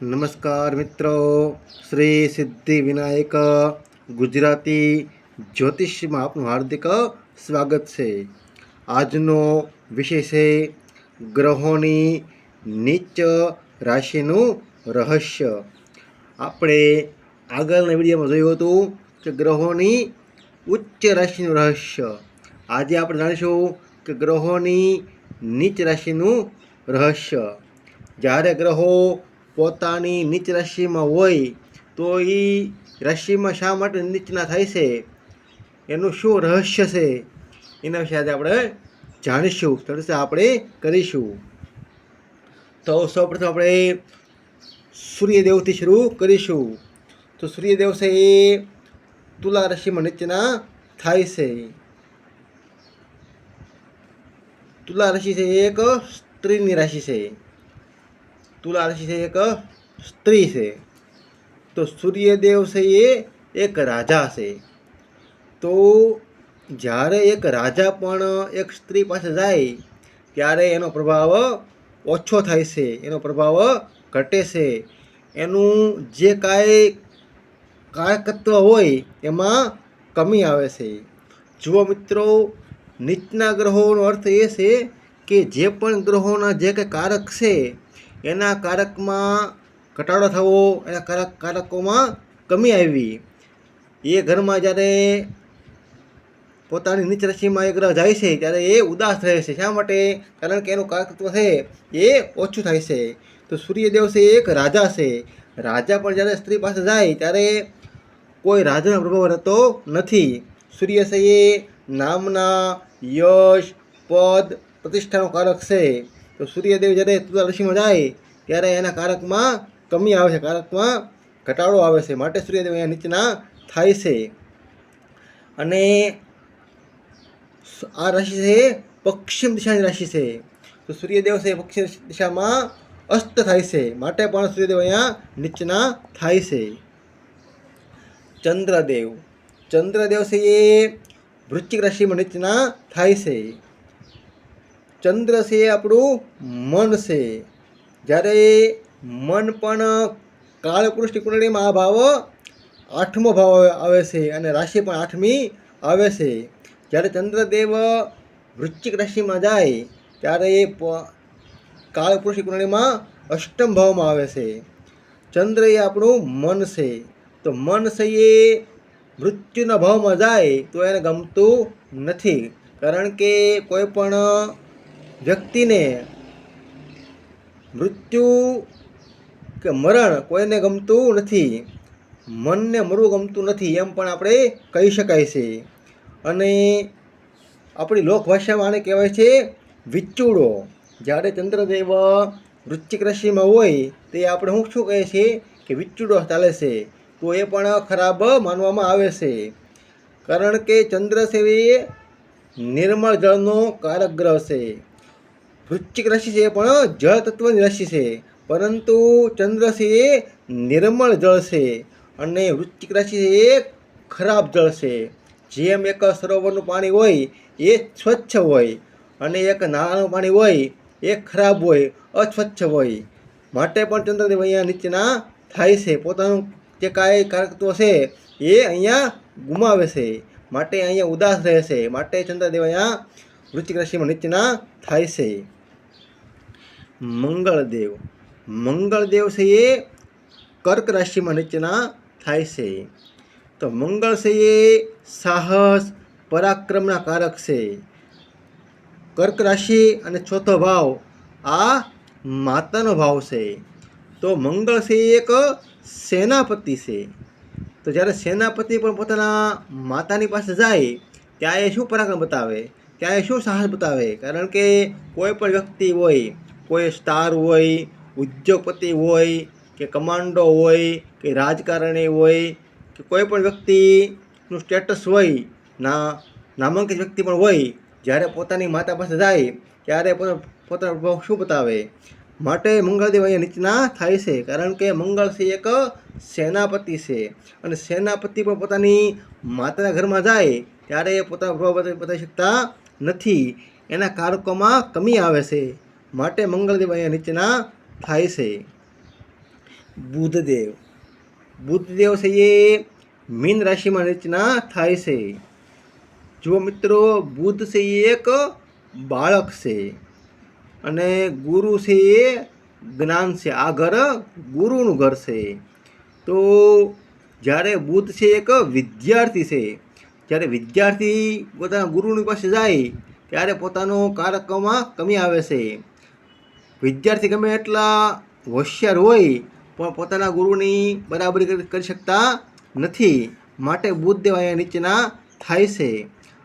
નમસ્કાર મિત્રો. શ્રી સિદ્ધિ વિનાયક ગુજરાતી જ્યોતિષમાં આપનું હાર્દિક સ્વાગત છે. આજનો વિષય છે ગ્રહોની નીચ રાશિનું રહસ્ય. આપણે આગળના વિડીયોમાં જોયું હતું કે ગ્રહોની ઉચ્ચ રાશિનું રહસ્ય. આજે આપણે જાણીશું કે ગ્રહોની નીચ રાશિનું રહસ્ય. જ્યારે ગ્રહો પોતાની નીચ રાશિમાં હોય, તો એ રાશિમાં શા માટે નીચના થાય છે? એનું શું રહસ્ય છે? એના વિશે આજે આપણે જાણીશું. ચર્ચા આપણે કરીશું. તો સૌપ્રથમ આપણે સૂર્યદેવથી શરૂ કરીશું. તો સૂર્યદેવ છે એ તુલા રાશિમાં નીચના થાય છે. તુલા રાશિ છે એક સ્ત્રીની રાશિ છે. તુલા રાશિ છે એક સ્ત્રી છે. તો સૂર્યદેવ છે એ એક રાજા છે. તો જ્યારે એક રાજા પણ એક સ્ત્રી પાસે જાય, ત્યારે એનો પ્રભાવ ઓછો થાય છે. એનો પ્રભાવ ઘટે છે. એનું જે કાંઈ કારકત્વ હોય, એમાં કમી આવે છે. જુઓ મિત્રો, નીચના ગ્રહોનો અર્થ એ છે કે જે પણ ગ્રહોના જે કંઈ કારક છે એના કારકમાં ઘટાડો થવો, એના કારક, કારકોમાં કમી આવી. એ ઘરમાં જ્યારે પોતાની નીચ રાશિમાં એ ગ્રહ જાય છે, ત્યારે એ ઉદાસ રહે છે. શા માટે? કારણ કે એનું કારકત્વ છે, એ ઓછું થાય છે. તો સૂર્યદેવ છે એક રાજા છે. રાજા પણ જ્યારે સ્ત્રી પાસે જાય, ત્યારે કોઈ રાજાનો પ્રભાવ રહેતો નથી. સૂર્ય છે, એ નામના યશ, પદ, પ્રતિષ્ઠાનો કારક છે. તો સૂર્યદેવ જ્યારે તુલા રાશિમાં જાય, ત્યારે એના કારકમાં કમી આવે છે, કારકમાં ઘટાડો આવે છે. માટે સૂર્યદેવ અહીંયા નીચેના થાય છે. અને આ રાશિ છે પશ્ચિમ દિશાની રાશિ છે. તો સૂર્યદેવ છે પશ્ચિમ દિશામાં અસ્ત થાય છે. માટે પણ સૂર્યદેવ અહીંયા નીચના થાય છે. ચંદ્રદેવ. ચંદ્રદેવ છે એ વૃશ્ચિક રાશિમાં નીચના થાય છે. ચંદ્ર છે આપણું મન છે. જ્યારે મન પણ કાળપુરુષની કુંડળીમાં આ ભાવ આઠમો ભાવ આવે છે અને રાશિ પણ આઠમી આવે છે. જ્યારે ચંદ્રદેવ વૃશ્ચિક રાશિમાં જાય, ત્યારે એ કાળપુરુષની કુંડળીમાં અષ્ટમ ભાવમાં આવે છે. ચંદ્ર એ આપણું મન છે. તો મન છે એ મૃત્યુના ભાવમાં જાય તો એને ગમતું નથી. કારણ કે કોઈ પણ વ્યક્તિને મૃત્યુ કે મરણ કોઈને ગમતું નથી, મનને મરવું ગમતું નથી એમ પણ આપણે કહી શકાય છે. અને આપણી લોકભાષામાં આને કહેવાય છે વિચૂડો. જ્યારે ચંદ્રદેવ વૃશ્ચિક રાશિમાં હોય, તે આપણે શું શું કહે છે કે વિચૂડો ચાલે છે? તો એ પણ ખરાબ માનવામાં આવે છે. કારણ કે ચંદ્ર નિર્મળ જળનો કારક ગ્રહ છે. વૃશ્ચિક રાશિ છે એ પણ જળ તત્વની રાશિ છે. પરંતુ ચંદ્ર છે એ નિર્મળ જળ છે અને વૃશ્ચિક રાશિ છે એ ખરાબ જળ છે. જેમ એક સરોવરનું પાણી હોય, એ સ્વચ્છ હોય અને એક નાળાનું પાણી હોય, એ ખરાબ હોય, અસ્વચ્છ હોય. માટે પણ ચંદ્રદેવ અહીંયા નીચેના થાય છે. પોતાનું જે કાંઈ કારકત્વ છે, એ અહીંયા ગુમાવે છે. માટે અહીંયા ઉદાસ રહે છે. માટે ચંદ્રદેવ અહીંયા વૃશ્ચિક રાશિમાં નીચેના થાય છે. મંગળદેવ. મંગળદેવ છે એ કર્ક રાશિમાં નીચેના થાય છે. તો મંગળ છે એ સાહસ પરાક્રમના કારક છે. કર્ક રાશિ અને ચોથો ભાવ આ માતાનો ભાવ છે. તો મંગળ છે એક સેનાપતિ છે. તો જ્યારે સેનાપતિ પણ પોતાના માતાની પાસે જાય ત્યાં એ શું પરાક્રમ બતાવે? ત્યાં એ શું સાહસ બતાવે? કારણ કે કોઈ પણ વ્યક્તિ હોય કોઈ સ્ટાર હોય, ઉદ્યોગપતિ હોય, કે કમાન્ડો હોય, કે રાજકારણી હોય, કે કોઈ પણ વ્યક્તિનું સ્ટેટસ હોય, ના, નામાંકિત વ્યક્તિ પણ હોય, જ્યારે પોતાની માતા પાસે જાય, ત્યારે પોતાનો પ્રભાવ શું બતાવે? માટે મંગળદેવ અહીંયા નીચના થાય છે, કારણ કે મંગળસિંહ એક સેનાપતિ છે. અને સેનાપતિ પણ પોતાની માતાના ઘરમાં જાય, ત્યારે એ પોતાનો પ્રભાવ બતાવી શકતા નથી. એના કારકોમાં કમી આવે છે. માટે મંગળદેવ અહીંયા નીચેના થાય છે. બુધદેવ. બુધદેવ છે એ મીન રાશિમાં નીચના થાય છે. જુઓ મિત્રો, બુધ છે એ એક બાળક છે અને ગુરુ છે એ જ્ઞાન છે. આ ઘર ગુરુનું ઘર છે. તો જ્યારે બુધ છે એક વિદ્યાર્થી છે, જ્યારે વિદ્યાર્થી પોતાના ગુરુની પાસે જાય, ત્યારે પોતાનો કાર્યક્રમમાં કમી આવે છે. વિદ્યાર્થી ગમે એટલા હોશિયાર હોય, પણ પોતાના ગુરુની બરાબરી કરી શકતા નથી. માટે બુદ્ધ દેવ અહીંયા નીચેના થાય છે.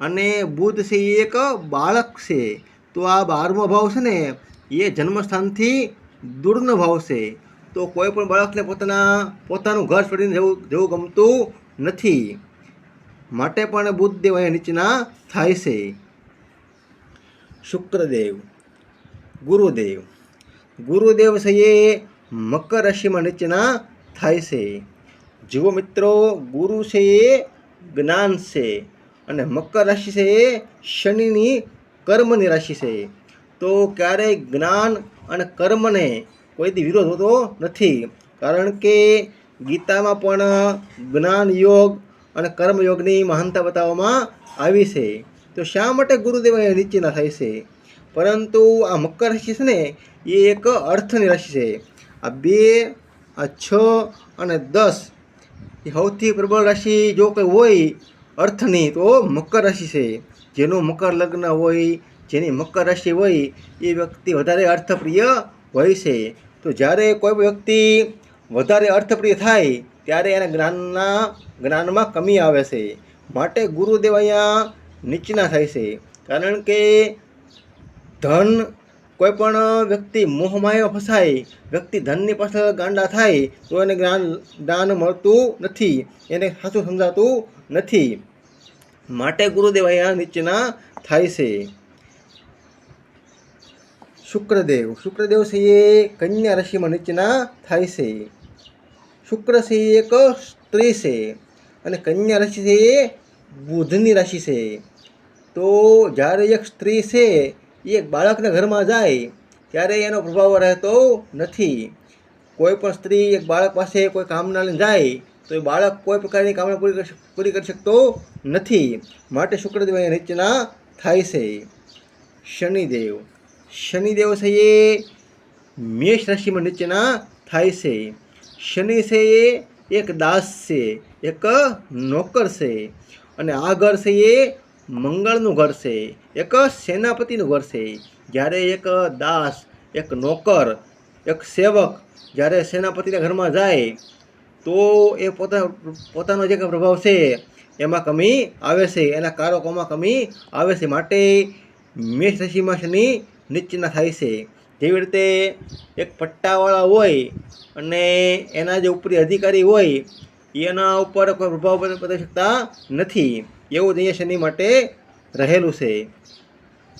અને બુદ્ધ છે એ એક બાળક છે. તો આ બારમો ભાવ છે ને, એ જન્મસ્થાનથી દૂરનો ભાવ છે. તો કોઈ પણ બાળકને પોતાના, પોતાનું ઘર છોડીને જવું જવું ગમતું નથી. માટે પણ બુદ્ધ દેવ અહીંયા નીચેના થાય છે. શુક્રદેવ, ગુરુદેવ. ગુરુદેવ છે મકર રાશિમાં નીચેના થાય છે. જુઓ મિત્રો, ગુરુ છે એ જ્ઞાન છે અને મકર રાશિ છે એ શનિની કર્મની રાશિ છે. તો ક્યારેય જ્ઞાન અને કર્મને કોઈથી વિરોધ હોતો નથી, કારણ કે ગીતામાં પણ જ્ઞાન યોગ અને કર્મયોગની મહાનતા બતાવવામાં આવી છે. તો શા માટે ગુરુદેવ અહીંયા નીચેના થાય છે? પરંતુ આ મકર રાશિ છે ને, એ એક અર્થની રાશિ છે. આ બે, આ છ અને દસ, એ સૌથી પ્રબળ રાશિ જો કંઈ હોય અર્થની, તો મકર રાશિ છે. જેનું મકર લગ્ન હોય, જેની મકર રાશિ હોય, એ વ્યક્તિ વધારે અર્થપ્રિય હોય છે. તો જ્યારે કોઈ વ્યક્તિ વધારે અર્થપ્રિય થાય, ત્યારે એના જ્ઞાનના, જ્ઞાનમાં કમી આવે છે. માટે ગુરુદેવ અહીંયા નીચના થાય છે. કારણ કે ધન કોઈ પણ વ્યક્તિ મોહમાયો ફસાય, વ્યક્તિ ધનની પાછળ ગાંડા થાય, તો એને જ્ઞાન જ્ઞાન મળતું નથી, એને સાચું સમજાતું નથી. માટે ગુરુદેવ અહીંયા નીચેના થાય છે. શુક્રદેવ શુક્રદેવ છે એ કન્યા રાશિમાં નીચેના થાય છે. શુક્ર છે એક સ્ત્રી છે અને કન્યા રાશિ છે એ બુધની રાશિ છે. તો જ્યારે એક સ્ત્રી છે એ એક બાળકના ઘરમાં જાય, ત્યારે એનો પ્રભાવ રહેતો નથી. કોઈ પણ સ્ત્રી એક બાળક પાસે કોઈ કામના લઈને જાય, તો એ બાળક કોઈ પ્રકારની કામના પૂરી કરી પૂરી કરી શકતો નથી. માટે શુક્રદેવ અહીંયા નીચેના થાય છે. શનિદેવ. શનિદેવ છે એ મેષ રાશિમાં નીચેના થાય છે. શનિ છે એ એક દાસ છે, એક નોકર છે. અને આ ઘર છે એ મંગળનું ઘર છે, એક સેનાપતિનું ઘર છે. જ્યારે એક દાસ, એક નોકર, એક સેવક જ્યારે સેનાપતિના ઘરમાં જાય, તો એ પોતા, પોતાનો જે પ્રભાવ છે, એમાં કમી આવે છે. એના કારકોમાં કમી આવે છે. માટે મેષ રાશિમાં શનિ નીચેના થાય છે. જેવી રીતે એક પટ્ટાવાળા હોય અને એના જે ઉપરી અધિકારી હોય એના ઉપર કોઈ પ્રભાવ બતા- બતાવી શકતા નથી. એવું જ અહીંયા શનિ માટે રહેલું છે.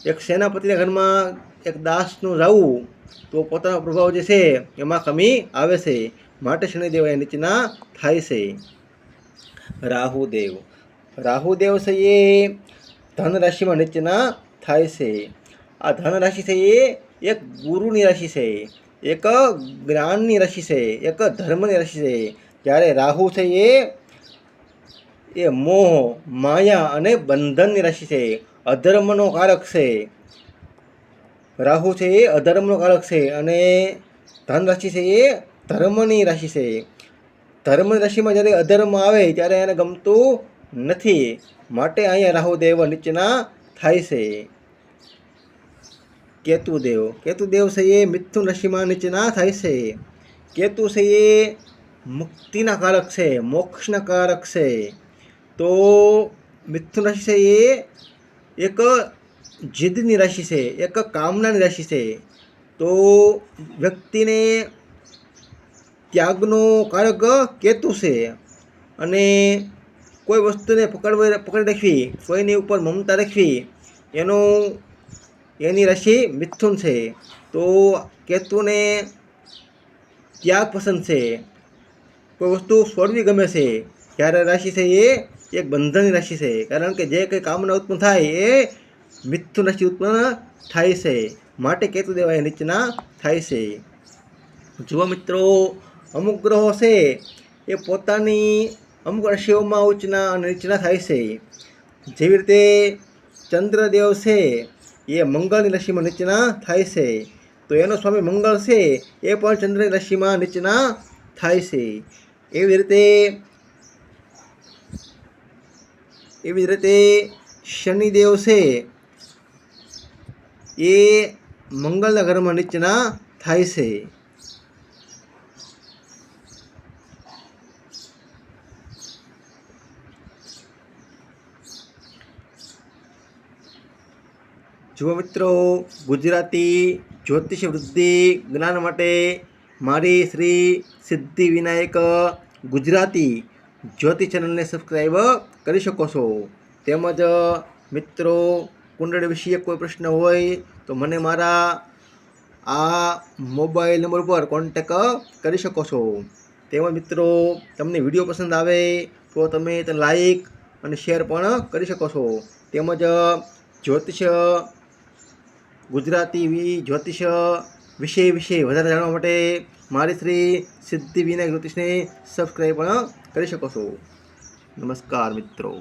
એક સેનાપતિના ઘરમાં એક દાસનું જવું તો પોતાનો પ્રભાવ જે છે, એમાં કમી આવે છે. માટે શનિદેવ એ નીચેના થાય છે. રાહુદેવ. રાહુદેવ છે એ ધન રાશિમાં નીચેના થાય છે. આ ધન રાશિ છે એ એક ગુરુની રાશિ છે. એક જ્ઞાનની રાશિ છે. એક ધર્મની રાશિ છે. જ્યારે રાહુ છે એ એ મોહ, માયા અને બંધનની રાશિ છે. અધર્મનો કારક છે. રાહુ છે એ અધર્મનો કારક છે અને ધન રાશિ છે એ ધર્મની રાશિ છે. ધર્મની રાશિમાં જ્યારે અધર્મ આવે ત્યારે એને ગમતું નથી. માટે અહીંયા રાહુદેવ નીચેના થાય છે. કેતુદેવ. કેતુદેવ છે એ મિથુન રાશિમાં નીચેના થાય છે. કેતુ છે એ મુક્તિના કારક છે મોક્ષના કારક છે. તો મિથુન રાશિ છે એ એક જીદની રાશિ છે, એક કામનાની રાશિ છે. તો વ્યક્તિને ત્યાગનો કારક કેતુ છે અને કોઈ વસ્તુને પકડવા, પકડી રાખવી, કોઈની ઉપર મમતા રાખવી, એનું, એની રાશિ મિથુન છે. તો કેતુને ત્યાગ પસંદ છે. કોઈ વસ્તુ છોડવી ગમે છે, ત્યારે રાશિ છે એ એક બંધનની રાશિ છે. કારણ કે જે કંઈ કામના ઉત્પન્ન થાય એ મિથુન રાશિ ઉત્પન્ન થાય છે. માટે કેતુ દેવાય નીચના થાય છે. જુઓ મિત્રો, અમુક ગ્રહો છે એ પોતાની અમુક રાશિઓમાં ઉચ્ચના અને નીચના થાય છે. જેવી રીતે ચંદ્રદેવ છે એ મંગળની રાશિમાં નીચના થાય છે. તો એનો સ્વામી મંગળ છે એ પણ ચંદ્રની રાશિમાં નીચના થાય છે. એવી રીતે એવી રીતે શનિદેવ છે એ મંગળના ઘરમાં નીચના થાય છે. જુઓ મિત્રો, ગુજરાતી જ્યોતિષ વૃદ્ધિ જ્ઞાન માટે મારી શ્રી સિદ્ધિ વિનાયક ગુજરાતી જ્યોતિ ચેનલને સબસ્ક્રાઈબ કરી શકો છો. તેમજ, મિત્રો, કુંડળી વિશે કોઈ પ્રશ્ન હોય, તો મને મારા આ મોબાઈલ નંબર પર કોન્ટેક કરી શકો છો. તેમજ, મિત્રો, તમને વીડિયો પસંદ આવે, તો તમે તેને લાઈક અને શેર પણ કરી શકો છો. તેમજ, જ્યોતિષ, ગુજરાતી જ્યોતિષ વિષય વિશે વધારે જાણવા માટે મારી શ્રી સિદ્ધિ વિનાયક જ્યોતિષને સબસ્ક્રાઈબ પણ કરી શકો છો. નમસ્કાર મિત્રો.